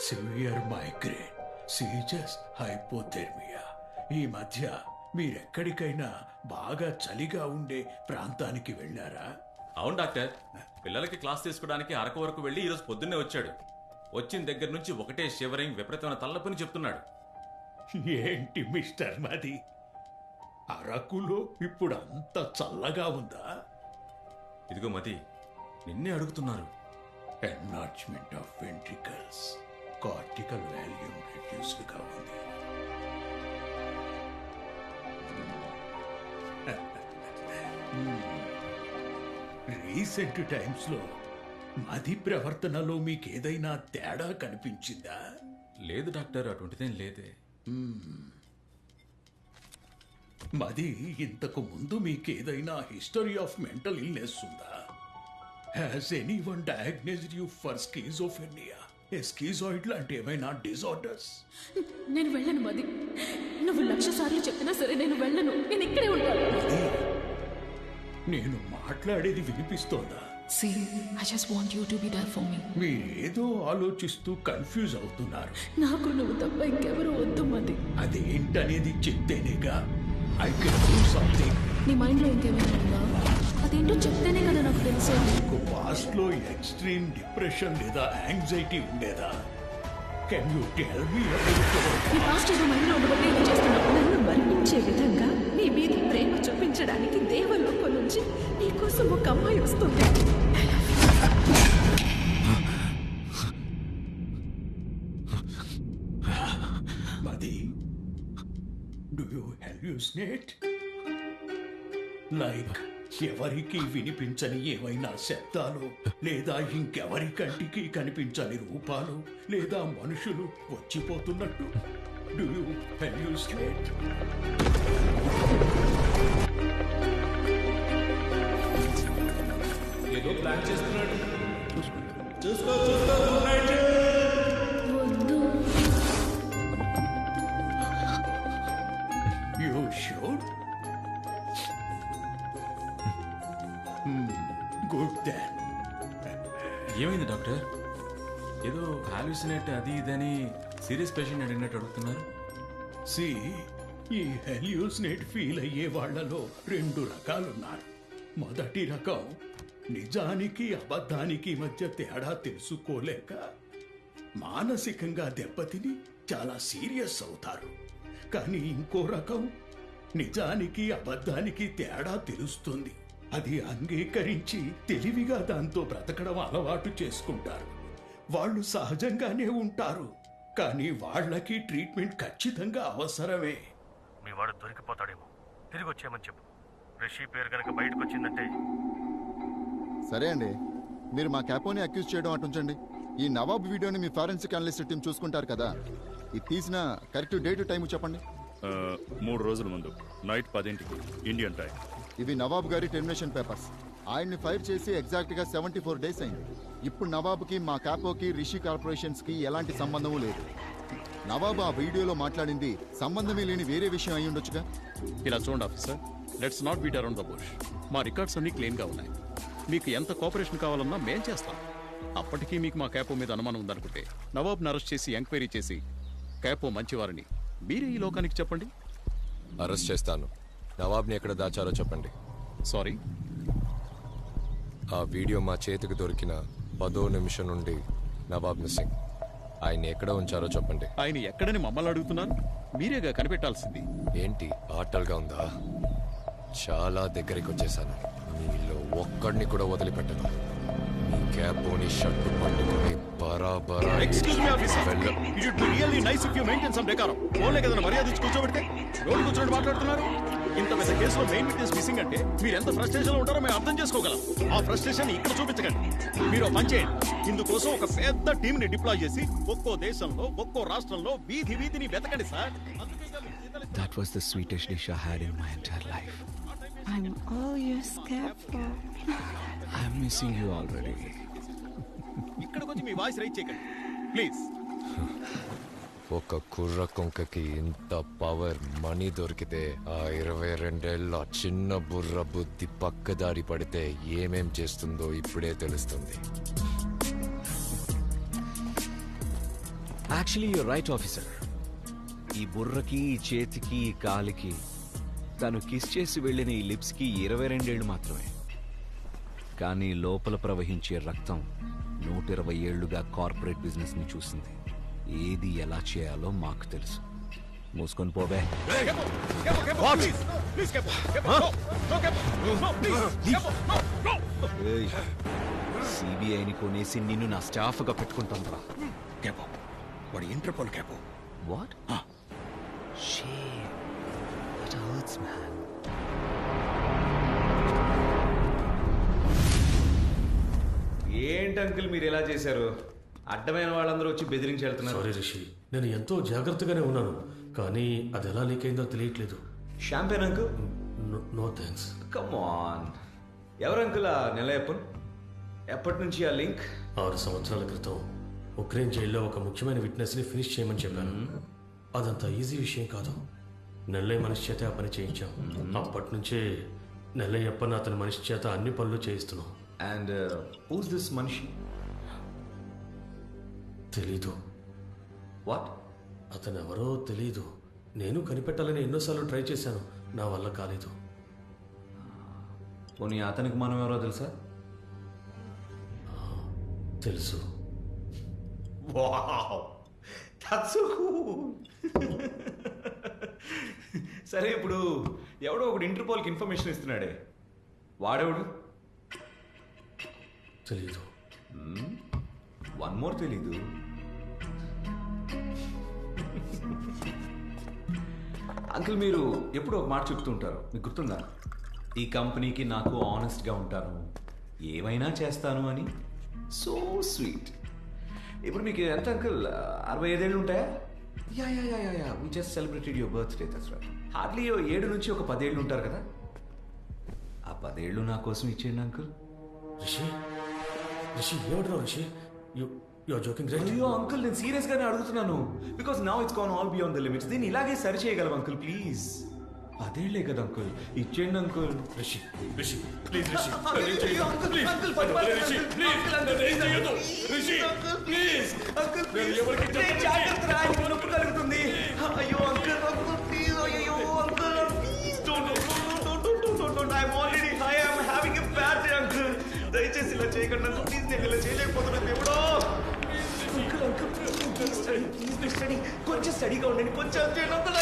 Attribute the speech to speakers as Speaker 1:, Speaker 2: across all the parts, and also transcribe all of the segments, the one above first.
Speaker 1: Severe migraine సీజస్ hypothermia ఈ మధ్య మీరెక్కడికైనా బాగా చలిగా ఉండే ప్రాంతానికి వెళ్ళారా?
Speaker 2: అవును డాక్టర్. పిల్లలకి క్లాస్ తీసుకోవడానికి అరకు వరకు వెళ్ళి ఈరోజు పొద్దున్నే వచ్చాడు. వచ్చిన దగ్గర నుంచి ఒకటే షివరింగ్ విపరీతమైన తలనొప్పిని చెప్తున్నాడు.
Speaker 1: ఏంటి మిస్టర్ మది? అరకులో ఇప్పుడు అంత చల్లగా ఉందా?
Speaker 2: ఇదిగో మతి నిన్నే అడుగుతున్నారు.
Speaker 1: Enlargement of ventricles cortical volume రెడ్యూస్డ్గా ఉంది రీసెంట్ టైమ్స్లో మది ప్రవర్తనలో మీకేదైనా తేడా కనిపించిందా
Speaker 2: లేదు డాక్టర్ అటువంటిదేం లేదే
Speaker 1: మది ఇంతకు ముందు మీకేదైనా హిస్టరీ ఆఫ్ మెంటల్ ఇల్నెస్ ఉందా has anyone diagnosed you for schizophrenia schizoid లాంటి ఏమైనా డిజార్డర్స్
Speaker 3: నేను వెళ్ళను మది. నువ్వు లక్ష సార్లు చెప్పినా సరే నేను వెళ్ళను. నేను ఇక్కడే ఉంటాను.
Speaker 1: నేను మాట్లాడేది వినిపిస్తోందా?
Speaker 3: See, I just want you to be there for me.
Speaker 1: మీరేదో ఆలోచిస్తూ కన్ఫ్యూజ్ అవుతున్నారు.
Speaker 3: నాకు నువ్వు తప్ప ఇంకెవరు వద్దు మది.
Speaker 1: అదేంటనేది చెప్తేనేగా? ఐ కెన్ డూ సంథింగ్
Speaker 3: నీ మైండ్లో ఇంకేమైనా ఉందా? అదేంటో చెప్తేనే కదా నాకు తెలిసేది
Speaker 1: మీకు పాస్ట్లో ఎక్స్ట్రీమ్ డిప్రెషన్ లేదా యాంగ్జైటీ ఉండేదా కెన్ యూ టెల్ మీ
Speaker 3: నీ పాస్ట్ ఏదో మైండ్లో ఉండబట్టి ఇలా చేస్తున్నావు
Speaker 4: నన్ను మరణించే విధంగా నీ మీద ప్రేమ చూపించడానికి దేవలోకం నుంచి నీకోసం ఒక అమ్మాయి వస్తుంది.
Speaker 1: మది డు యూ హెల్యూస్నేట్ లైక్ ఎవరికి వినిపించని ఏవైనా శబ్దాలు లేదా ఇంకెవరి కంటికి కనిపించని రూపాలు లేదా మనుషులు వచ్చిపోతున్నట్టు. డు యూ హెల్యూస్నేట్
Speaker 2: ఏదో ప్లాన్ చేస్తున్నాడు.
Speaker 3: వద్దు
Speaker 2: ఏదో హాల్యూసినేట్ అది ఇదని సీరియస్ పేషెంట్ అడిగినట్టు అడుగుతున్నారు.
Speaker 1: సి ఈ హెల్యూసినేట్ ఫీల్ అయ్యే వాళ్ళలో రెండు రకాలున్నారు. మొదటి రకం నిజానికి అబద్ధానికి మధ్య తేడా తెలుసుకోలేక మానసికంగా దెబ్బతిని చాలా సీరియస్ అవుతారు. కానీ ఇంకో రకం నిజానికి అబద్ధానికి తేడా తెలుస్తుంది. అది అంగీకరించి తెలివిగా దాంతో బ్రతకడం అలవాటు చేసుకుంటారు. వాళ్ళు సహజంగానే ఉంటారు. కానీ వాళ్ళకి ట్రీట్మెంట్ ఖచ్చితంగా అవసరమే.
Speaker 5: మీ వాడు దొరికిపోతాడేమో. తిరిగి వచ్చేయమని చెప్పు. రిషి పేరు కనుక బయటకు వచ్చిందంటే
Speaker 6: సరే అండి. మీరు మా క్యాపోని అక్యూజ్ చేయడం అటు ఉంచండి. ఈ నవాబ్ వీడియోని మీ ఫారెన్సిక్ అనలిస్ట్ టీం చూసుకుంటారు కదా. ఇది తీసిన కరెక్ట్ డేట్ టైం చెప్పండి.
Speaker 7: ఆ, మూడు రోజుల ముందు. నైట్ పదింటికి ఇండియన్ టైం.
Speaker 6: ఇవి నవాబ్ గారి టెర్మినేషన్ పేపర్స్. ఆయన్ని ఫైర్ చేసి ఎగ్జాక్ట్గా సెవెంటీ ఫోర్ డేస్ అయింది. ఇప్పుడు నవాబ్కి మా క్యాపోకి రిషి కార్పొరేషన్స్కి ఎలాంటి సంబంధము లేదు. నవాబ్ ఆ వీడియోలో మాట్లాడింది సంబంధమే లేని వేరే విషయం అయి ఉండొచ్చుగా?
Speaker 7: ఇలా చూడండి officer. Let's not beat around the bush మా రికార్డ్స్ అన్ని క్లీన్గా ఉన్నాయి. మీకు ఎంత కోఆపరేషన్ కావాలన్నా మేం చేస్తాం. అప్పటికీ మీకు మా క్యాపో మీద అనుమానం ఉందనుకుంటే నవాబ్ని అరెస్ట్ చేసి ఎంక్వైరీ చేసి క్యాపో మంచివారని. మీరే ఈ లోకానికి చెప్పండి?
Speaker 8: అరెస్ట్ చేస్తాను. నవాబ్ని ఎక్కడ దాచారో చెప్పండి.
Speaker 7: సారీ
Speaker 8: ఆ వీడియో మా చేతికి దొరికిన పదో నిమిషం నుండి నవాబ్ మిస్సింగ్ ఆయన ఎక్కడ ఉంచారో చెప్పండి.
Speaker 7: ఆయన ఎక్కడని మమ్మల్ని అడుగుతున్నారు? మీరేగా కనిపెట్టాల్సింది?
Speaker 8: ఏంటి? ఆటల్గా ఉందా? చాలా దగ్గరికి వచ్చేసాను మీలో ఒక్కడిని కూడా వదిలిపెట్టను. మీ క్యాపోని షర్టు పట్టుకుని బరాబరా
Speaker 7: nice if you maintain some decorum. Only కదా మర్యాద ఇచ్చి కూర్చోబెడితే? రోడ్డు కూర్చోబెట్టి మాట్లాడుతున్నారు? ఇంత పెద్ద కేసులో మెయిన్ విట్నెస్ మిస్సింగ్ అంటే మీరు ఎంత ఫ్రస్ట్రేషన్లో ఉంటారో మేము అర్థం చేసుకోగలం. ఆ ఫ్రస్ట్రేషన్ ఇక్కడ చూపించకండి. మీరు ఒక పని చేయండి. ఇందుకోసం ఒక పెద్ద టీం ని డిప్లాయ్ చేసి ఒక్కో దేశంలో ఒక్కో రాష్ట్రంలో వీధి వీధిని వెతకండి sir.
Speaker 9: That was the sweetest dish I had in my entire life.
Speaker 4: I'm all you're scared for.
Speaker 9: I'm missing you already.
Speaker 7: ఇక్కడికి వచ్చి మీ వాయిస్ రైట్ చేయకండి. ప్లీజ్.
Speaker 8: ఒక కుర్ర కొంకకి ఇంత పవర్ మనీ దొరికితే ఆ ఇరవై రెండేళ్ళ చిన్న బుర్ర బుద్ధి పక్కదారి పడితే ఏమేం చేస్తుందో ఇప్పుడే తెలుస్తుంది.
Speaker 9: యాక్చువల్లీ యూ రైట్ ఆఫీసర్ ఈ బుర్రకి ఈ చేతికి ఈ కాలికి తను కిస్ చేసి వెళ్ళిన ఈ లిప్స్కి ఇరవై రెండేళ్ళు మాత్రమే. కానీ లోపల ప్రవహించే రక్తం నూట ఇరవై ఏళ్ళుగా కార్పొరేట్ బిజినెస్ని చూసింది. ఏది ఎలా చేయాలో మాకు తెలుసు. మూసుకొని పోవే సిబిఐని కొనేసి నిన్ను నా స్టాఫ్గా పెట్టుకుంటాను రా
Speaker 7: క్యాపో వాడు Interpol Capo
Speaker 9: what That hurts, man. ఏంటి అంకుల్ మీరు ఎలా చేశారు? అడ్డమైన వాళ్ళందరూ వచ్చి బెదిరించి వెళ్తున్నారు.
Speaker 5: సారీ రిషి నేను ఎంతో జాగ్రత్తగానే ఉన్నాను కానీ అది ఎలా లీక్ అయిందో తెలియట్లేదు.
Speaker 9: Champagne uncle
Speaker 5: no thanks
Speaker 9: come on ఎవరు అంకుల్ ఆ నిలయప్పన్? ఎప్పటి నుంచి ఆ లింక్?
Speaker 5: ఆరు సంవత్సరాల క్రితం ఉక్రెయిన్ జైల్లో ఒక ముఖ్యమైన విట్నెస్ని ఫినిష్ చేయమని చెప్పాను. అదంత ఈజీ విషయం కాదు. నెల్లయ్య మనిషి చేత ఆ పని చేయించాం. అప్పటి నుంచే నెల్లయ్యప్పని అతని మనిషి చేత అన్ని పనులు చేయిస్తున్నాం.
Speaker 9: అండ్ హూస్ దిస్ మనిషి?
Speaker 5: తెలీదు.
Speaker 9: వాట్
Speaker 5: అతను ఎవరో తెలీదు. నేను కనిపెట్టాలని ఎన్నోసార్లు ట్రై చేశాను. నా వల్ల కాలేదు.
Speaker 9: పోనీ అతనికి మనం ఎవరో తెలుసా?
Speaker 5: తెలుసు.
Speaker 9: సరే ఇప్పుడు ఎవడో ఒకడు ఇంటర్పోల్కి ఇన్ఫర్మేషన్ ఇస్తున్నాడే. వాడెవడు?
Speaker 5: తెలీదు.
Speaker 9: వన్ మోర్ తెలీదు అంకుల్ మీరు ఎప్పుడు ఒక మాట చెప్తూ ఉంటారు. మీకు గుర్తుందా? ఈ కంపెనీకి నాకు ఆనెస్ట్గా ఉంటాను. ఏమైనా చేస్తాను అని. సో స్వీట్ ఇప్పుడు మీకు ఎంత అంకుల్ అరవై ఐదేళ్ళు ఉంటాయా? Yeah yeah yeah yeah yeah. We just celebrated your birthday that's right hardly ఏడు నుంచి ఒక పదేళ్ళు ఉంటారు కదా? ఆ పదేళ్ళు నా కోసం ఇచ్చేయండి అంకుల్
Speaker 5: రిషి రిషి రా Rishi? You you are joking right
Speaker 9: అయ్యో అంకుల్ నేను సీరియస్ గానే అడుగుతున్నాను. Because now it's gone all beyond the limits దీన్ని ఇలాగే సరి చేయగలం అంకుల్ ప్లీజ్ అదేలే కదా అంకుల్ ఇచ్చేయండి uncle
Speaker 5: Rishi Rishi please Rishi. Please
Speaker 9: నొప్పి కలుగుతుంది. అయ్యో అంకుల్ అంకుల్ ప్లీజ్ అయ్యో uncle please don't don't don't don't don't don't I'm already high I'm having a bad day uncle దయచేసి ఇలా చేయకుండా ప్లీజ్ నేను ఇలా చేయలేకపోతున్నా దేవుడో ప్లీజ్ కొంచెం స్టడీగా ఉండండి కొంచెం చేయండి అంకుల్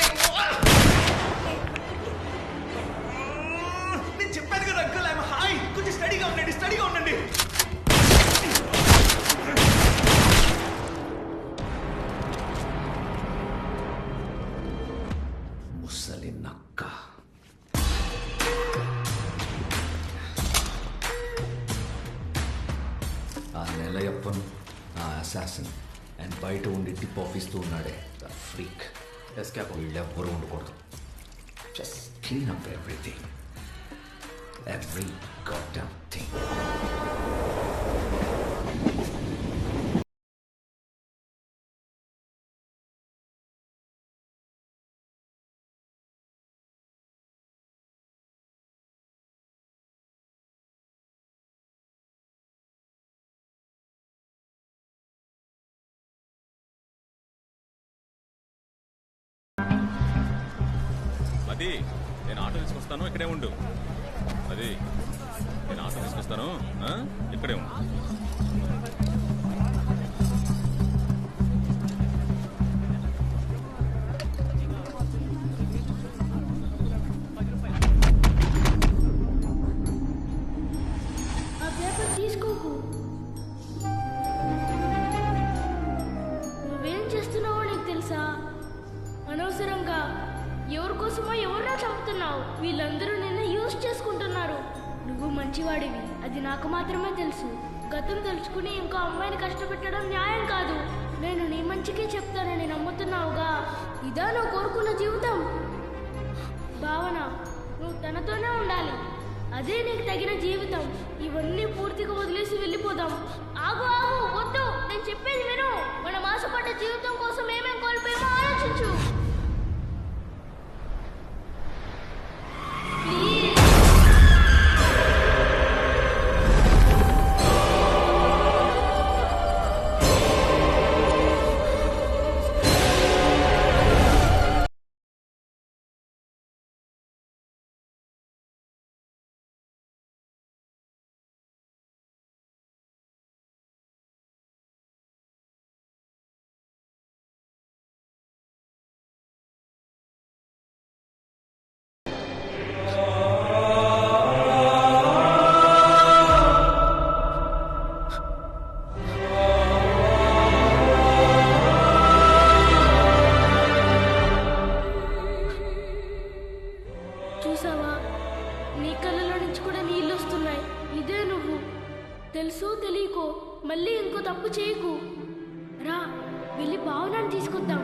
Speaker 9: ఆ నెలయప్పను ఆ అసాసిన్ అండ్ బయట ఉండి టిప్ ఆఫీస్తూ ఉన్నాడే. ద ఫ్రీక్ ఎస్కేప్ వీళ్ళెవ్వరూ ఉండకూడదు. Just clean up everything every got thing
Speaker 2: అది నేను ఆటో తీసుకొస్తాను ఇక్కడే ఉండు. అది నేను ఆటో తీసుకొస్తాను ఆ? ఇక్కడే ఉండు.
Speaker 10: వీళ్ళందరూ నిన్ను యూజ్ చేసుకుంటున్నారు. నువ్వు మంచివాడివి అది నాకు మాత్రమే తెలుసు. గతం తెలుసుకుని ఇంకో అమ్మాయిని కష్టపెట్టడం న్యాయం కాదు. నేను నీ మంచికే చెప్తానని నమ్ముతున్నావుగా. ఇదా నువ్వు కోరుకున్న జీవితం? భావన నువ్వు తనతోనే ఉండాలి. అదే నీకు తగిన జీవితం. ఇవన్నీ పూర్తిగా వదిలేసి వెళ్ళిపోదాం. ఆగు ఆగు వద్దు. నేను చెప్పేది విను. మనం ఆశపడ్డ జీవితం కోసం ఏమేం కోల్పోయామో ఆలోచించు. మళ్ళీ ఇంకో తప్పు చేయకు. రా వెళ్ళి భావనాన్ని తీసుకొద్దాం.